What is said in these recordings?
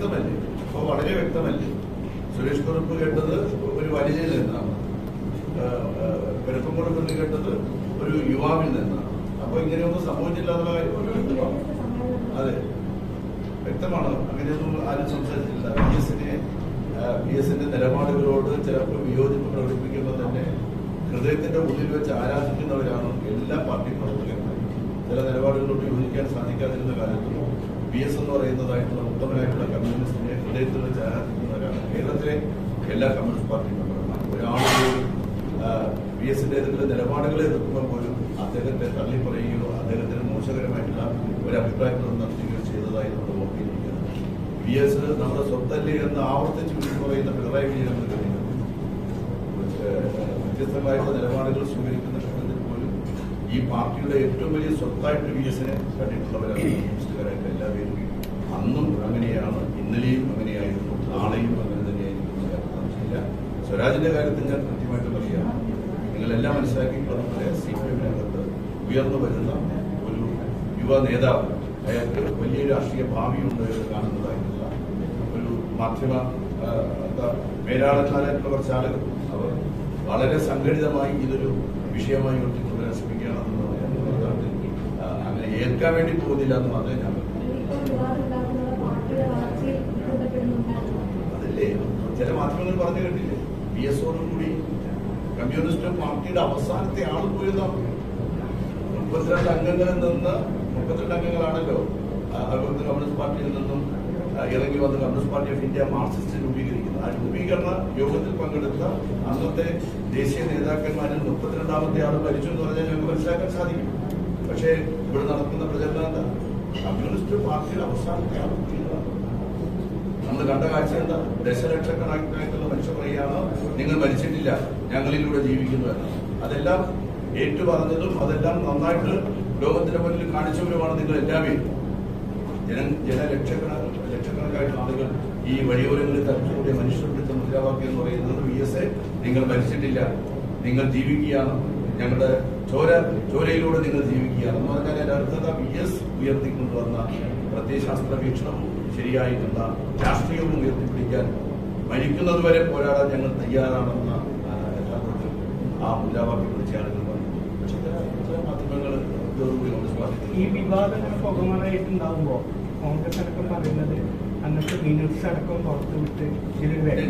വ്യക്തമല്ലേ? അപ്പൊ വളരെ വ്യക്തമല്ലേ? സുരേഷ് കുറുപ്പ് കേട്ടത് ഒരു വനിതയിൽ നിന്നാണ്. പെരുപ്പംകുറപ്പ് കേട്ടത് ഒരു യുവാവിൽ നിന്നാണ്. അപ്പൊ ഇങ്ങനെയൊന്നും സംഭവിച്ചില്ല വ്യക്തമാണ്. അതെ. വ്യക്തമാണ്. അങ്ങനെയൊന്നും ആരും സംസാരിച്ചില്ല ബി എസിനെ ബി എസിന്റെ നിലപാടുകളോട് ചിലപ്പോൾ വിയോജിപ്പ് പ്രകടിപ്പിക്കുമ്പോൾ തന്നെ ഹൃദയത്തിന്റെ ഉള്ളിൽ വെച്ച് ആരാധിക്കുന്നവരാണ് എല്ലാ പാർട്ടി പ്രവർത്തകരും ചില നിലപാടുകളോട് യോജിക്കാൻ സാധിക്കാതിരുന്ന കാലത്തും പി എസ് എന്ന് പറയുന്നതായിട്ടുള്ള ഉത്തമനായിട്ടുള്ള കമ്മ്യൂണിസ്റ്റിനെ ഹൃദയത്തിൽ വെച്ച് കേരളത്തിലെ എല്ലാ കമ്മ്യൂണിസ്റ്റ് പാർട്ടി മെമ്പർമാർ ഒരാളും പി എസിന്റെ ഏതെങ്കിലും നിലപാടുകളെ എതിർക്കുമ്പോൾ പോലും അദ്ദേഹത്തെ തള്ളി പറയുകയോ അദ്ദേഹത്തിന് മോശകരമായിട്ടുള്ള ഒരു അഭിപ്രായങ്ങളും നടത്തുകയോ ചെയ്തതായി നമ്മൾ ഓർമ്മിയിരിക്കുന്നത് പി എസ് നമ്മുടെ സ്വത്തല്ലേ എന്ന് ആവർത്തിച്ച് പറയുന്ന പിണറായി വിജയൻ നമ്മൾ വ്യത്യസ്തമായിട്ടുള്ള നിലപാടുകൾ സ്വീകരിക്കുന്ന ഘട്ടത്തിൽ പോലും ഈ പാർട്ടിയുടെ ഏറ്റവും വലിയ സ്വത്തായിട്ട് വി എസിനെ കണ്ടിട്ടുള്ളവരാണ് അന്നും അങ്ങനെയാണ് ഇന്നലെയും അങ്ങനെയായിരുന്നു നാളെയും അങ്ങനെ കാര്യത്തിൽ സംശയമില്ല സ്വരാജിന്റെ കാര്യത്തിൽ ഞാൻ കൃത്യമായിട്ട് പറയാം. നിങ്ങളെല്ലാം മനസ്സിലാക്കിയിട്ടുള്ളതുപോലെ സി പി എമ്മിനകത്ത് ഉയർന്നു വരുന്ന ഒരു യുവ നേതാവ് അയാൾക്ക് വലിയ രാഷ്ട്രീയ ഭാവിയുണ്ട് എന്ന് കാണുന്നതായിട്ടുള്ള ഒരു മാധ്യമ എന്താ ആളുകൾ അവർ വളരെ സംഘടിതമായി ഇതൊരു വിഷയമായി ഒട്ടിക്കൊണ്ടുവരാൻ ശ്രമിക്കുകയാണെന്ന് പറയാൻ അങ്ങനെ ഏൽക്കാൻ വേണ്ടി പോകുന്നില്ല എന്ന് മാത്രമേ ഞാൻ പറയൂ. അതല്ലേ മാധ്യമങ്ങൾ പറഞ്ഞു കേട്ടില്ലേ? പി എസ് കൂടി കമ്മ്യൂണിസ്റ്റ് പാർട്ടിയുടെ അവസാനത്തെ ആൾ പോയതാണ് മുപ്പത്തിരണ്ട് അംഗങ്ങളിൽ നിന്ന് മുപ്പത്തിരണ്ട് അംഗങ്ങളാണല്ലോ അതുപോലത്തെ കമ്മ്യൂണിസ്റ്റ് പാർട്ടിയിൽ നിന്നും ഇറങ്ങി വന്ന Communist Party of India Marxist രൂപീകരിക്കുന്നത്. ആ രൂപീകരണ യോഗത്തിൽ പങ്കെടുത്ത അന്നത്തെ ദേശീയ നേതാക്കന്മാരിൽ മുപ്പത്തിരണ്ടാമത്തെ ആൾ മരിച്ചു എന്ന് പറഞ്ഞാൽ ഞങ്ങൾക്ക് മനസ്സിലാക്കാൻ സാധിക്കും. പക്ഷേ ഇവിടെ നടക്കുന്ന പ്രചരണം എന്താ? കമ്മ്യൂണിസ്റ്റ് പാർട്ടിയുടെ അവസാനത്തെ ആൾ നമ്മൾ കണ്ട കാഴ്ച എന്താ? ദശലക്ഷക്കണക്കിനായിട്ടുള്ള മനുഷ്യർ പറയുകയാണ് നിങ്ങൾ മരിച്ചിട്ടില്ല ഞങ്ങളിലൂടെ ജീവിക്കുന്നു അതെല്ലാം ഏറ്റു പറഞ്ഞതും അതെല്ലാം നന്നായിട്ട് ലോകത്തിന്റെ മുന്നിൽ കാണിച്ചവരുമാണ് നിങ്ങൾ എല്ലാവരും. ജന ജനലക്ഷക്കണ ലക്ഷക്കണക്കായിട്ടുള്ള ആളുകൾ ഈ വഴിയോരങ്ങളിൽ തരത്തിലൂടെ മനുഷ്യർ പിടിച്ച മുദ്രാവാക്യം എന്ന് പറയുന്നത് വി എസ് എ നിങ്ങൾ മരിച്ചിട്ടില്ല നിങ്ങൾ ജീവിക്കുകയാണ്. ഞങ്ങളുടെ ചോര ചോരയിലൂടെ നിങ്ങൾ ജീവിക്കുക എന്ന് പറഞ്ഞാൽ അതിന്റെ അർത്ഥത വി എസ് ഉയർത്തിക്കൊണ്ടുവന്ന പ്രത്യയശാസ്ത്ര വീക്ഷണവും ശരിയായിട്ടുള്ള രാഷ്ട്രീയവും ഉയർത്തിപ്പിടിക്കാൻ മരിക്കുന്നത് വരെ പോരാടാൻ ഞങ്ങൾ തയ്യാറാണെന്ന യഥാർത്ഥത്തിൽ ആ മുദ്രാവാക്യം വിളിച്ച ആളുകൾ പറഞ്ഞു. പക്ഷേ ചില മാധ്യമങ്ങൾ ഇതോടുകൂടി മനസ്സിലാക്കി ഈ വിവാദങ്ങൾ പുകമറയായിട്ടുണ്ടാവുമ്പോ കോൺഗ്രസ് അടക്കം പറയുന്നത് അന്നത്തെ മിനിറ്റ്സ് അടക്കം പുറത്തുവിട്ട്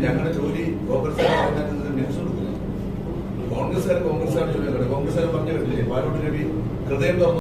ഞങ്ങളുടെ ജോലി കോൺഗ്രസ് കോൺഗ്രസ്സുകാർ കോൺഗ്രസ്സുകാർ ജോലി കോൺഗ്രസ്സുകാർ പറഞ്ഞു കേട്ടില്ലേ പാലോട് രവി ഹൃദയം